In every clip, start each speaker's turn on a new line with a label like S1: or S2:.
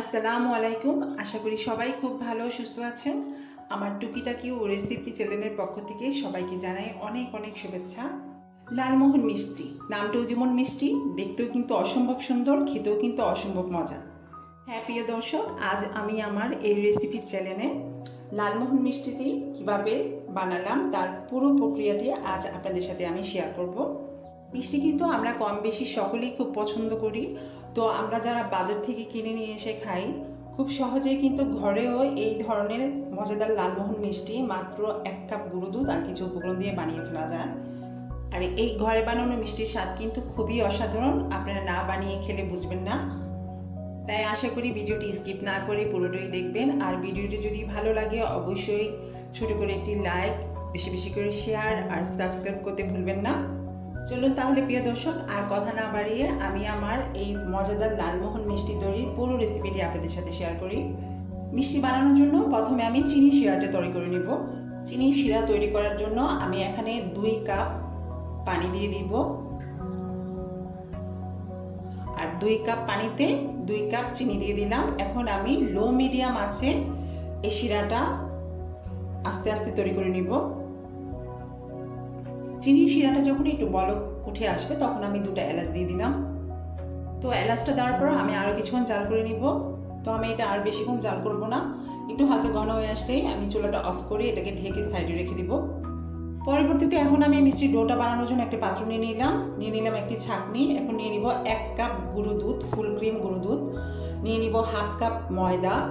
S1: আসসালামু আলাইকুম। আশা করি সবাই খুব ভালো সুস্থ আছেন। আমার টুকিটাকি ও রেসিপি চ্যানেলের পক্ষ থেকে সবাইকে জানাই অনেক অনেক শুভেচ্ছা। লালমোহন মিষ্টি। নামটাও যেমন মিষ্টি, দেখতেও কিন্তু অসম্ভব সুন্দর, খেতেও কিন্তু অসম্ভব মজা। হ্যাঁ প্রিয় দর্শক, আজ আমি আমার এই রেসিপির চ্যানেলে লালমোহন মিষ্টিটি কীভাবে বানালাম, তার পুরো প্রক্রিয়াটি আজ আপনাদের সাথে আমি শেয়ার করব। মিষ্টি কিন্তু আমরা কম বেশি সকলেই খুব পছন্দ করি। তো আমরা যারা বাজার থেকে কিনে নিয়ে এসে খাই, খুব সহজেই কিন্তু ঘরেও এই ধরনের মজাদার লালমোহন মিষ্টি মাত্র এক কাপ গুঁড়ো দুধ আর কিছু উপকরণ দিয়ে বানিয়ে ফেলা যায়। আর এই ঘরে বানানো মিষ্টির স্বাদ কিন্তু খুবই অসাধারণ, আপনারা না বানিয়ে খেলে বুঝবেন না। তাই আশা করি ভিডিওটি স্কিপ না করে পুরোটাই দেখবেন। আর ভিডিওটি যদি ভালো লাগে অবশ্যই ছোট করে একটি লাইক, বেশি বেশি করে শেয়ার আর সাবস্ক্রাইব করতে ভুলবেন না। চলুন তাহলে প্রিয় দর্শক, আর কথা না বাড়িয়ে আমি আমার এই মজাদার লালমোহন মিষ্টি তৈরির পুরো রেসিপিটি আপনাদের সাথে শেয়ার করি। মিষ্টি বানানোর জন্য প্রথমে আমি চিনি শিরাটা তৈরি করে নেব। চিনি শিরা তৈরি করার জন্য আমি এখানে দুই কাপ পানি দিয়ে দিব। আর দুই কাপ পানিতে দুই কাপ চিনি দিয়ে দিলাম। এখন আমি লো মিডিয়াম আছে এই শিরাটা আস্তে আস্তে তৈরি করে নিব। চিনি শিরাটা যখন একটু বলক উঠে আসবে, তখন আমি দুটো এলাচ দিয়ে দিলাম। তো এলাচটা দেওয়ার পর আমি আরও কিছুক্ষণ জাল করে নিব। তো আমি এটা আর বেশিক্ষণ জাল করব না। একটু হালকা ঘন হয়ে আসলেই আমি চুলাটা অফ করে এটাকে ঢেকে সাইডে রেখে দিব। পরবর্তীতে এখন আমি মিষ্টির ডোটা বানানোর জন্য একটা পাত্র নিয়ে নিলাম। নিয়ে নিলাম একটি ছাঁকনি। এখন নিয়ে নিব এক কাপ গুঁড়ো দুধ, ফুল ক্রিম গুঁড়ো দুধ। নিয়ে নিব হাফ কাপ ময়দা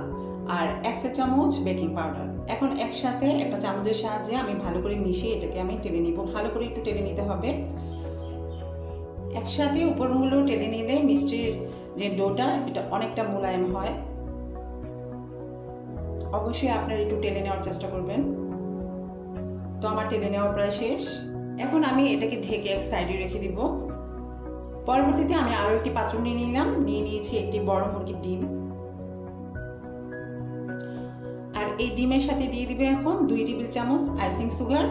S1: আর এক চা চামচ বেকিং পাউডার। এখন একসাথে একটা চামচের সাহায্যে আমি ভালো করে মিশিয়ে এটাকে আমি টেনে নিব। ভালো করে একটু টেনে নিতে হবে। একসাথে উপরগুলো টেনে নিলে মিষ্টির যে ডোটা, এটা অনেকটা মোলায়েম হয়। অবশ্যই আপনারা একটু টেনে নেওয়ার চেষ্টা করবেন। তো আমার টেনে নেওয়া প্রায় শেষ। এখন আমি এটাকে ঢেকে এক সাইডে রেখে দিব। পরবর্তীতে আমি আরও একটি পাত্র নিয়ে নিলাম। নিয়ে নিয়েছি একটি বড় মুরগির ডিম। এই ডিমের সাথে দিয়ে দিবে এখন দুই টেবিল চামচ আইসিং সুগার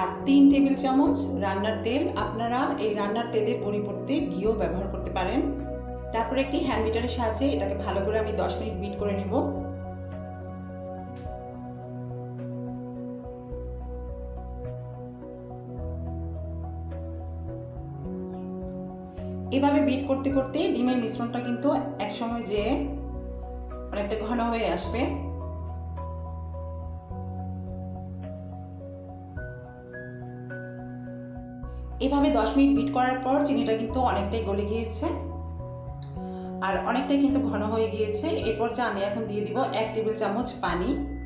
S1: আর তিন টেবিল চামচ রান্নার তেল। আপনারা এই রান্নার তেলের পরিবর্তে ঘিও ব্যবহার করতে পারেন। তারপর একটি হ্যান্ড বিটারের সাহায্যে এটাকে ভালো করে আমি দশ মিনিট বিট করে নেব। এভাবে বিট করতে করতে ডিমের মিশ্রণটা কিন্তু একসময় যে অনেকটা ঘন হয়ে আসবে। এভাবে দশ মিনিট বিট করার পর চিনিটা কিন্তু অনেকটাই গলে গিয়েছে। আর অনেকটাই কিন্তু ঘন হয়ে গিয়েছে। এরপর যা আমি এখন দিয়ে দিব এক টেবিল চামচ পানি।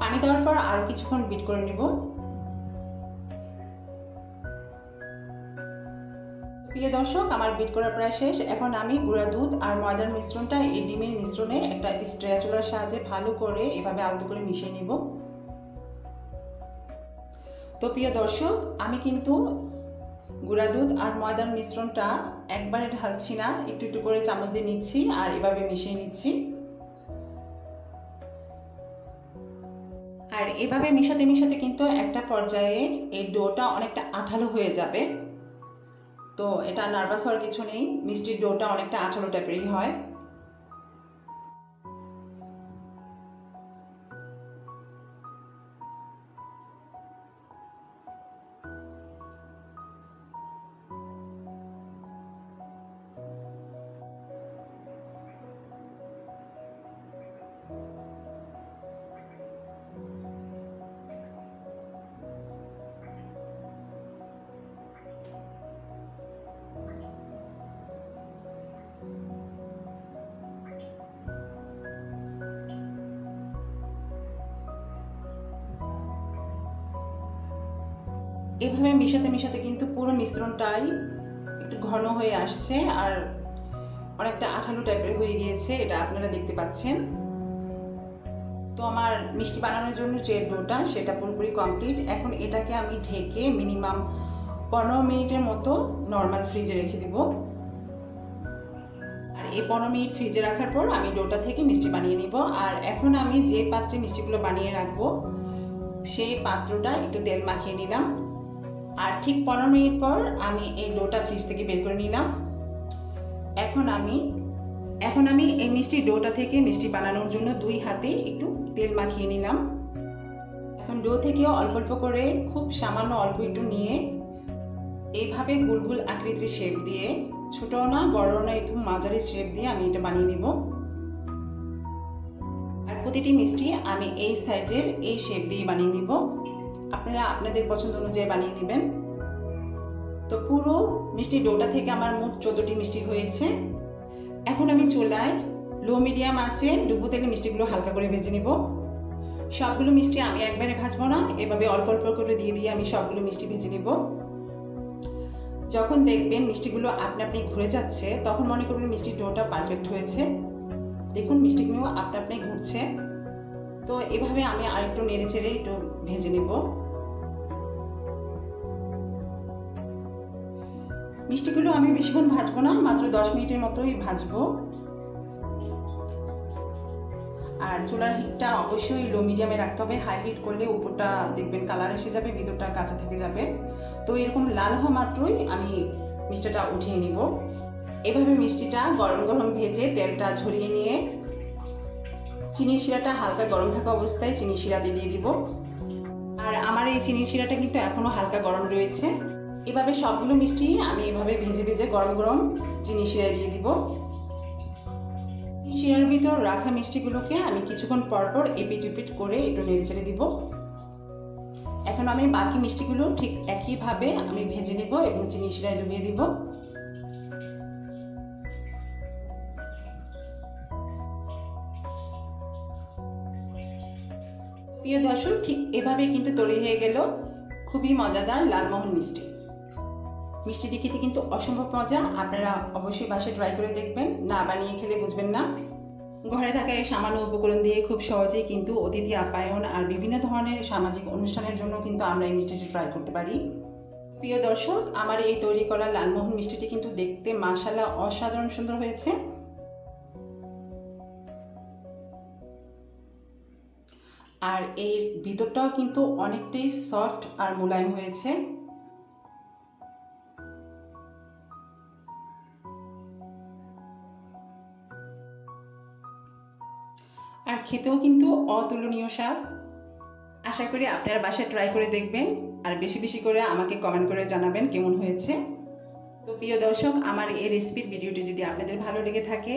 S1: পানি দেওয়ার পর আরও কিছুক্ষণ বিট করে নিব। প্রিয় দর্শক, আমার বিট করা প্রায় শেষ। এখন আমি গুঁড়া দুধ আর ময়দার মিশ্রণটা এই ডিমের মিশ্রণে একটা স্ট্রেচুলার সাহায্যে ভালো করে এভাবে আলতো করে মিশিয়ে নিব। তো প্রিয় দর্শক, আমি কিন্তু গুঁড়া দুধ আর ময়দার মিশ্রণটা একবারে ঢালছি না, একটু একটু করে চামচ দিয়ে নিচ্ছি আর এভাবে মিশিয়ে নিচ্ছি। আর এভাবে মিশাতে মিশাতে কিন্তু একটা পর্যায়ে এই ডোটা অনেকটা আঠালো হয়ে যাবে। তো এটা নার্ভাস হওয়ার কিছু নেই, মিষ্টির ডোটা অনেকটা আঠালো টাইপেরই হয়। এভাবে মিশাতে মিশাতে কিন্তু পুরো মিশ্রণটাই একটু ঘন হয়ে আসছে আর অনেকটা আঠালো টাইপের হয়ে গিয়েছে, এটা আপনারা দেখতে পাচ্ছেন। তো আমার মিষ্টি বানানোর জন্য যে ডোটা, সেটা পুরোপুরি কমপ্লিট। এখন এটাকে আমি ঢেকে মিনিমাম পনেরো মিনিটের মতো নর্মাল ফ্রিজে রেখে দিব। আর এই পনেরো মিনিট ফ্রিজে রাখার পর আমি ডোটা থেকে মিষ্টি বানিয়ে নিব। আর এখন আমি যে পাত্রে মিষ্টিগুলো বানিয়ে রাখব, সেই পাত্রটা একটু তেল মাখিয়ে নিলাম। আর ঠিক পনেরো মিনিট পর আমি এই ডোটা ফ্রিজ থেকে বের করে নিলাম। এখন আমি এখন আমি এই মিষ্টি ডোটা থেকে মিষ্টি বানানোর জন্য দুই হাতে একটু তেল মাখিয়ে নিলাম। এখন ডো থেকে অল্প অল্প করে, খুব সামান্য অল্প একটু নিয়ে এইভাবে গোল গোল আকৃতির শেপ দিয়ে ছোট না বড় না, একটু মাঝারি শেপ দিয়ে আমি এটা বানিয়ে নেব। আর প্রতিটি মিষ্টি আমি এই সাইজের এই শেপ দিয়ে বানিয়ে নিব। আপনারা আপনাদের পছন্দ অনুযায়ী বানিয়ে নেবেন। তো পুরো মিষ্টি ডোটা থেকে আমার মোট চোদ্দটি মিষ্টি হয়েছে। এখন আমি চুলায় লো মিডিয়াম আছে ডুবো তেলে মিষ্টিগুলো হালকা করে ভেজে নেব। সবগুলো মিষ্টি আমি একবারে ভাজবো না, এভাবে অল্প অল্প করে দিয়ে দিয়ে আমি সবগুলো মিষ্টি ভেজে নেব। যখন দেখবেন মিষ্টিগুলো আপনি আপনি ঘুরে যাচ্ছে, তখন মনে করবেন মিষ্টির ডোটা পারফেক্ট হয়েছে। দেখুন মিষ্টিগুলো আপনা আপনি ঘুরছে। তো এভাবে আমি আরেকটু নেড়ে চেড়ে একটু ভেজে নেব। মিষ্টিগুলো আমি বেশিক্ষণ ভাজবো না, মাত্র দশ মিনিটের মতোই ভাজবো। আর চুলার হিটটা অবশ্যই লো মিডিয়ামে রাখতে হবে। হাই হিট করলে উপরটা দেখবেন কালার এসে যাবে, ভিতরটা কাঁচা থেকে যাবে। তো এরকম লাল হওয়া মাত্রই আমি মিষ্টিটা উঠিয়ে নিব। এভাবে মিষ্টিটা গরম গরম ভেজে তেলটা ঝরিয়ে নিয়ে চিনি শিরাটা হালকা গরম থাকা অবস্থায় চিনি শিরাতে দিয়ে দিব। আর আমার এই চিনি শিরাটা কিন্তু এখনও হালকা গরম রয়েছে। এভাবে সবগুলো মিষ্টি আমি এভাবে ভেজে ভেজে গরম গরম চিনি শিরায় দিয়ে দিব। শিরার ভিতর রাখা মিষ্টিগুলোকে আমি কিছুক্ষণ পর পর এপিট এপিট করে একটু নেড়ে চেড়ে দিব। এখন আমি বাকি মিষ্টিগুলো ঠিক একইভাবে আমি ভেজে নেব এবং চিনি শিরায় ডুবিয়ে দিব। প্রিয় দর্শক, ঠিক এভাবে কিন্তু তৈরি হয়ে গেল খুবই মজাদার লালমোহন মিষ্টি। মিষ্টিটি খেতে কিন্তু অসম্ভব মজা। আপনারা অবশ্যই বাসায় ট্রাই করে দেখবেন। না বানিয়ে খেলে বুঝবেন না। ঘরে থাকা এই সামান্য উপকরণ দিয়ে খুব সহজেই কিন্তু অতিথি আপ্যায়ন আর বিভিন্ন ধরনের সামাজিক অনুষ্ঠানের জন্য কিন্তু আমরা এই মিষ্টিটি ট্রাই করতে পারি। প্রিয় দর্শক, আমার এই তৈরি করা লালমোহন মিষ্টিটি কিন্তু দেখতে মাসালা অসাধারণ সুন্দর হয়েছে। আর এর ভিতরটাও কিন্তু অনেকটাই সফট আর মোলায়েম হয়েছে। আর খেতেও কিন্তু অতুলনীয় স্বাদ। আশা করি আপনারা বাসায় ট্রাই করে দেখবেন আর বেশি বেশি করে আমাকে কমেন্ট করে জানাবেন কেমন হয়েছে। তো প্রিয় দর্শক, আমার এই রেসিপির ভিডিওটি যদি আপনাদের ভালো লেগে থাকে,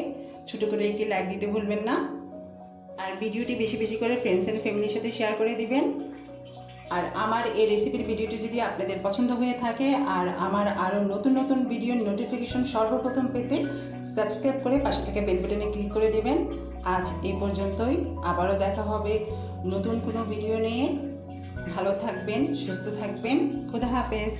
S1: ছোটো করে একটি লাইক দিতে ভুলবেন না। আর ভিডিওটি বেশি বেশি করে ফ্রেন্ডস অ্যান্ড ফ্যামিলির সাথে শেয়ার করে দিবেন। আর আমার এই রেসিপির ভিডিওটি যদি আপনাদের পছন্দ হয়ে থাকে, আর আমার আরও নতুন নতুন ভিডিওর নোটিফিকেশন সর্বপ্রথম পেতে সাবস্ক্রাইব করে পাশে থেকে বেল বাটনে ক্লিক করে দেবেন। আজ এ পর্যন্তই, আবারও দেখা হবে নতুন কোনো ভিডিও নিয়ে। ভালো থাকবেন, সুস্থ থাকবেন। খুদা হাফেজ।